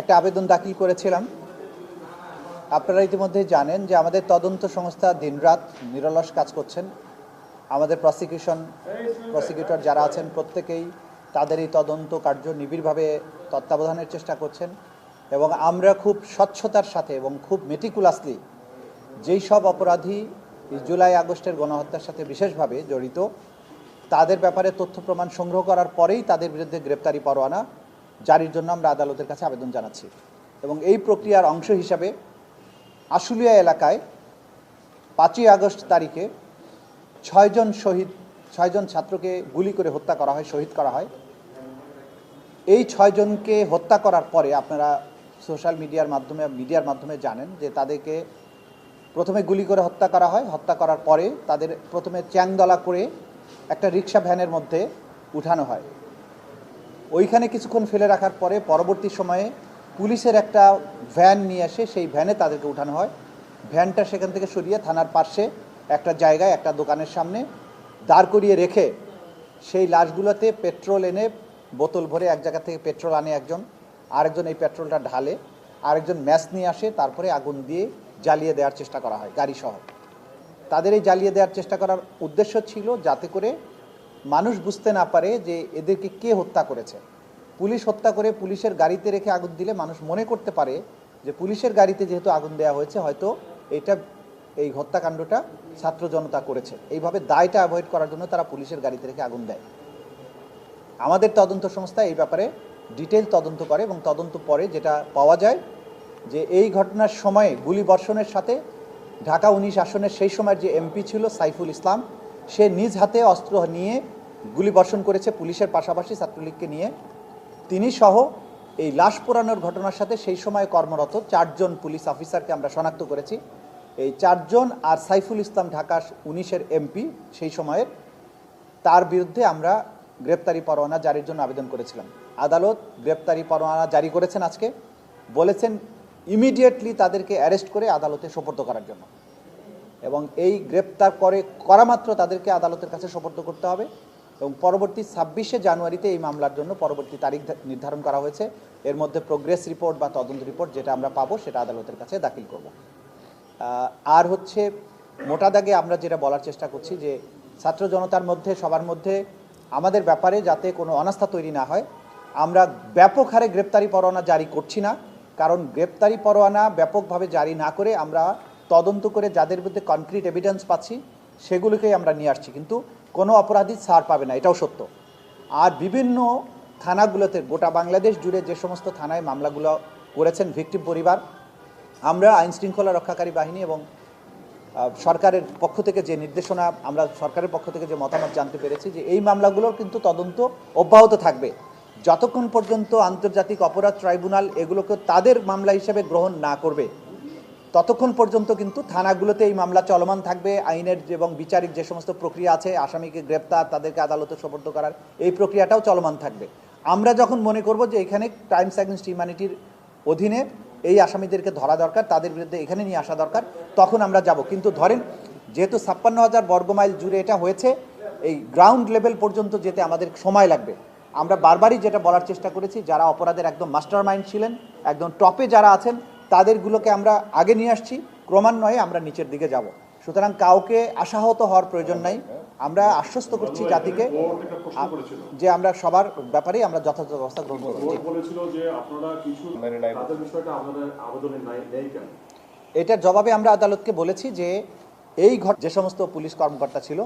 একটা আবেদন দাখিল করেছিলাম। আপনারা ইতিমধ্যে জানেন যে আমাদের তদন্ত সংস্থা দিনরাত নিরলস কাজ করছেন। আমাদের প্রসিকিউশন প্রসিকিউটর যারা আছেন প্রত্যেকেই তাদের এই তদন্ত কার্য নিবিড়ভাবে তত্ত্বাবধানের চেষ্টা করছেন এবং আমরা খুব স্বচ্ছতার সাথে এবং খুব মেটিকুলাসলি যেই সব অপরাধী জুলাই, আগস্টের গণহত্যার সাথে বিশেষভাবে জড়িত, তাদের ব্যাপারে তথ্য প্রমাণ সংগ্রহ করার পরেই তাদের বিরুদ্ধে গ্রেপ্তারি পরোয়ানা জারির জন্য আমরা আদালতের কাছে আবেদন জানাচ্ছি। এবং এই প্রক্রিয়ার অংশ হিসাবে আশুলিয়া এলাকায় পাঁচই আগস্ট তারিখে ছয়জন শহীদ ছয়জন ছাত্রকে গুলি করে হত্যা করা হয়, শহীদ করা হয়। এই ছয়জনকে হত্যা করার পরে আপনারা সোশ্যাল মিডিয়ার মাধ্যমে মিডিয়ার মাধ্যমে জানেন যে তাদেরকে প্রথমে গুলি করে হত্যা করা হয়। হত্যা করার পরে তাদের প্রথমে চ্যাংদলা করে একটা রিক্সা ভ্যানের মধ্যে উঠানো হয়। ওইখানে কিছুক্ষণ ফেলে রাখার পরে পরবর্তী সময়ে পুলিশের একটা ভ্যান নিয়ে আসে, সেই ভ্যানে তাদেরকে উঠানো হয়। ভ্যানটা সেখান থেকে সরিয়ে থানার পাশে একটা জায়গায়, একটা দোকানের সামনে দাঁড় করিয়ে রেখে সেই লাশগুলোতে পেট্রোল এনে বোতল ভরে এক জায়গা থেকে পেট্রোল আনে একজন। আরেকজন এই পেট্রোলটা ঢালে, আরেকজন ম্যাচ নিয়ে আসে, তারপরে আগুন দিয়ে জ্বালিয়ে দেওয়ার চেষ্টা করা হয় গাড়ি সহ তাদের এই জ্বালিয়ে দেওয়ার চেষ্টা করার উদ্দেশ্য ছিল যাতে করে মানুষ বুঝতে না পারে যে এদেরকে কে হত্যা করেছে। পুলিশ হত্যা করে পুলিশের গাড়িতে রেখে আগুন দিলে মানুষ মনে করতে পারে যে পুলিশের গাড়িতে যেহেতু আগুন দেওয়া হয়েছে, হয়তো এটা, এই হত্যাকাণ্ডটা ছাত্র জনতা করেছে। এইভাবে দায়টা অ্যাভয়েড করার জন্য তারা পুলিশের গাড়িতে রেখে আগুন দেয়। আমাদের তদন্ত সংস্থা এই ব্যাপারে ডিটেল তদন্ত করে এবং তদন্ত পরে যেটা পাওয়া যায় যে এই ঘটনার সময়ে গুলি বর্ষণের সাথে ঢাকা উনিশ আসনের সেই সময়ের যে এমপি ছিল সাইফুল ইসলাম সে নিজ হাতে অস্ত্র নিয়ে গুলি বর্ষণ করেছে পুলিশের পাশাপাশি ছাত্রলীগকে নিয়ে। তিনি সহ এই লাশ পোড়ানোর ঘটনার সাথে সেই সময় কর্মরত চারজন পুলিশ অফিসারকে আমরা শনাক্ত করেছি। এই চারজন আর সাইফুল ইসলাম ঢাকা উনিশের এমপি সেই সময়ের, তার বিরুদ্ধে আমরা গ্রেপ্তারি পরোয়ানা জারির জন্য আবেদন করেছিলাম। আদালত গ্রেপ্তারি পরোয়ানা জারি করেছেন আজকে। বলেছেন, ইমিডিয়েটলি তাদেরকে অ্যারেস্ট করে আদালতে সোপর্দ করার জন্য। এবং এই গ্রেপ্তার করে করা মাত্র তাদেরকে আদালতের কাছে সোপর্দ করতে হবে এবং পরবর্তী ছাব্বিশে জানুয়ারিতে এই মামলার জন্য পরবর্তী তারিখ নির্ধারণ করা হয়েছে। এর মধ্যে প্রোগ্রেস রিপোর্ট বা তদন্ত রিপোর্ট যেটা আমরা পাবো সেটা আদালতের কাছে দাখিল করব। আর হচ্ছে মোটা দাগে আমরা যেটা বলার চেষ্টা করছি যে ছাত্র জনতার মধ্যে, সবার মধ্যে আমাদের ব্যাপারে যাতে কোনো অনাস্থা তৈরি না হয়, আমরা ব্যাপক হারে গ্রেপ্তারি পরোয়ানা জারি করছি না। কারণ গ্রেপ্তারি পরোয়ানা ব্যাপকভাবে জারি না করে আমরা তদন্ত করে যাদের বিরুদ্ধে কনক্রিট এভিডেন্স পাচ্ছি, সেগুলোকেই আমরা নিয়ে আসছি। কিন্তু কোনো অপরাধী ছাড় পাবে না, এটাও সত্য। আর বিভিন্ন থানাগুলোতে, গোটা বাংলাদেশ জুড়ে যে সমস্ত থানায় মামলাগুলো করেছেন ভিকটিম পরিবার, আমরা আইন শৃঙ্খলা রক্ষাকারী বাহিনী এবং সরকারের পক্ষ থেকে যে নির্দেশনা, আমরা সরকারের পক্ষ থেকে যে মতামত জানতে পেরেছি যে এই মামলাগুলোর কিন্তু তদন্ত অব্যাহত থাকবে। যতক্ষণ পর্যন্ত আন্তর্জাতিক অপরাধ ট্রাইব্যুনাল এগুলোকে তাদের মামলা হিসেবে গ্রহণ না করবে ততক্ষণ পর্যন্ত কিন্তু থানাগুলোতে এই মামলা চলমান থাকবে। আইনের এবং বিচারিক যে সমস্ত প্রক্রিয়া আছে, আসামিকে গ্রেপ্তার, তাদেরকে আদালতে সোপর্দ করার, এই প্রক্রিয়াটাও চলমান থাকবে। আমরা যখন মনে করব যে এখানে ক্রাইমস অ্যাগেন্স্ট হিউম্যানিটির অধীনে এই আসামিদেরকে ধরা দরকার, তাদের বিরুদ্ধে এখানে নিয়ে আসা দরকার, তখন আমরা যাব। কিন্তু ধরেন, যেহেতু ছাপ্পান্ন হাজার বর্গমাইল জুড়ে এটা হয়েছে, এই গ্রাউন্ড লেভেল পর্যন্ত যেতে আমাদের সময় লাগবে। আমরা বারবারই যেটা বলার চেষ্টা করেছি, যারা অপরাধের একদম মাস্টার মাইন্ড ছিলেন, একদম টপে যারা আছেন তাদেরগুলোকে আমরা আগে নিয়ে আসছি ক্রমান্বয়ে আমরা নিচের দিকে যাব। সুতরাং কাউকে আশাহত হওয়ার প্রয়োজন নাই। আমরা আশ্বস্ত করছি জাতিকে যে আমরা সবার ব্যাপারেই আমরা যথাযথ ব্যবস্থা গ্রহণ কেন? এটার জবাবে আমরা আদালতকে বলেছি যে এই ঘট যে সমস্ত পুলিশ কর্মকর্তা ছিল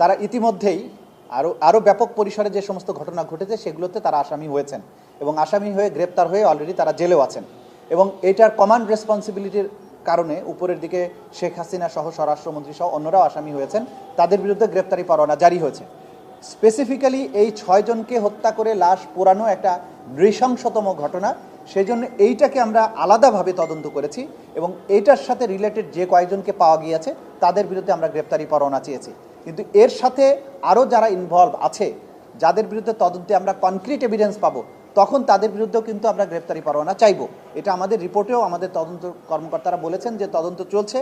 তারা ইতিমধ্যেই আরও আরও ব্যাপক পরিসরে যে সমস্ত ঘটনা ঘটেছে সেগুলোতে তারা আসামি হয়েছেন এবং আসামি হয়ে গ্রেপ্তার হয়ে অলরেডি তারা জেলেও আছেন। এবং এটার কমান্ড রেসপন্সিবিলিটির কারণে উপরের দিকে শেখ হাসিনা সহ স্বরাষ্ট্রমন্ত্রী সহ অন্যরাও আসামি হয়েছেন। তাদের বিরুদ্ধে গ্রেপ্তারি পরোয়ানা জারি হয়েছে। স্পেসিফিক্যালি এই ছয়জনকে হত্যা করে লাশ পোড়ানো একটা নৃশংসতম ঘটনা। সেই জন্য এইটাকে আমরা আলাদাভাবে তদন্ত করেছি এবং এইটার সাথে রিলেটেড যে কয়েকজনকে পাওয়া গিয়েছে, তাদের বিরুদ্ধে আমরা গ্রেপ্তারি পরোয়ানা চেয়েছি। কিন্তু এর সাথে আরও যারা ইনভলভ আছে, যাদের বিরুদ্ধে তদন্তে আমরা কনক্রিট এভিডেন্স পাবো তখন তাদের বিরুদ্ধেও কিন্তু আমরা গ্রেপ্তারি পরোয়ানা চাইব। এটা আমাদের রিপোর্টেও আমাদের তদন্ত কর্মকর্তারা বলেছেন যে তদন্ত চলছে।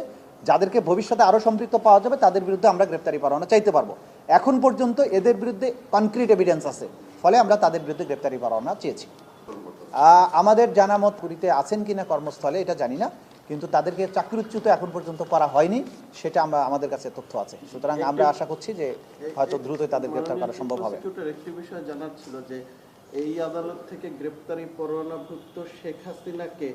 যাদেরকে ভবিষ্যতে আরও সম্পৃক্ত পাওয়া যাবে তাদের বিরুদ্ধে আমরা গ্রেপ্তারি পরোয়ানা চাইতে পারব। এখন পর্যন্ত এদের বিরুদ্ধে কনক্রিট এভিডেন্স আছে। ফলে আমরা তাদের বিরুদ্ধে গ্রেপ্তারি পরোয়ানা চেয়েছি। আমাদের জানা মত পুরীতে আছেন কিনা কর্মস্থলে এটা জানি না কিন্তু তাদেরকে চাকরিচ্যুত এখন পর্যন্ত করা হয়নি সেটা আমরা আমাদের কাছে তথ্য আছে। সুতরাং আমরা আশা করছি যে হয়তো দ্রুতই তাদের গ্রেপ্তার করা সম্ভব হবে। একটি বিষয় জানার ছিল যে এই আদালত থেকে গ্রেপ্তারি পরোয়ানাভুক্ত শেখ হাসিনাকে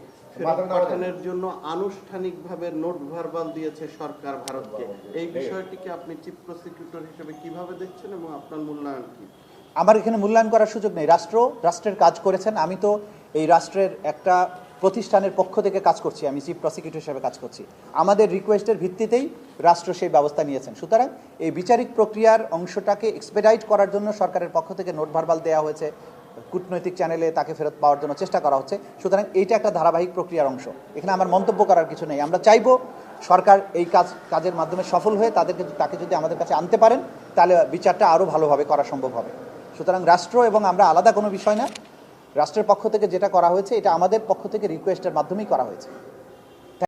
পাঠানোর জন্য আনুষ্ঠানিকভাবে নোট ভার্বাল দিয়েছে সরকার ভারতকে। এই বিষয়টিকে আপনি চিফ প্রসিকিউটর হিসেবে কীভাবে দেখছেন এবং আপনার মূল্যায়ন কি? আমার এখানে মূল্যায়ন করার সুযোগ নেই। রাষ্ট্র রাষ্ট্রের কাজ করেছেন। আমি তো এই রাষ্ট্রের একটা প্রতিষ্ঠানের পক্ষ থেকে কাজ করছি। আমি চিফ প্রসিকিউটর হিসেবে কাজ করছি। আমাদের রিকোয়েস্টের ভিত্তিতেই রাষ্ট্র সেই ব্যবস্থা নিয়েছেন। সুতরাং এই বিচারিক প্রক্রিয়ার অংশটাকে এক্সপেডাইট করার জন্য সরকারের পক্ষ থেকে নোট ভার্বাল দেওয়া হয়েছে। কূটনৈতিক চ্যানেলে তাকে ফেরত পাওয়ার জন্য চেষ্টা করা হচ্ছে। সুতরাং এইটা একটা ধারাবাহিক প্রক্রিয়ার অংশ। এখানে আমার মন্তব্য করার কিছু নেই। আমরা চাইব সরকার এই কাজ, কাজের মাধ্যমে সফল হয়ে তাদেরকে তাকে যদি আমাদের কাছে আনতে পারেন, তাহলে বিচারটা আরও ভালোভাবে করা সম্ভব হবে। সুতরাং রাষ্ট্র এবং আমরা আলাদা কোনো বিষয় না। রাষ্ট্রের পক্ষ থেকে যেটা করা হয়েছে, এটা আমাদের পক্ষ থেকে রিকোয়েস্টের মাধ্যমেই করা হয়েছে।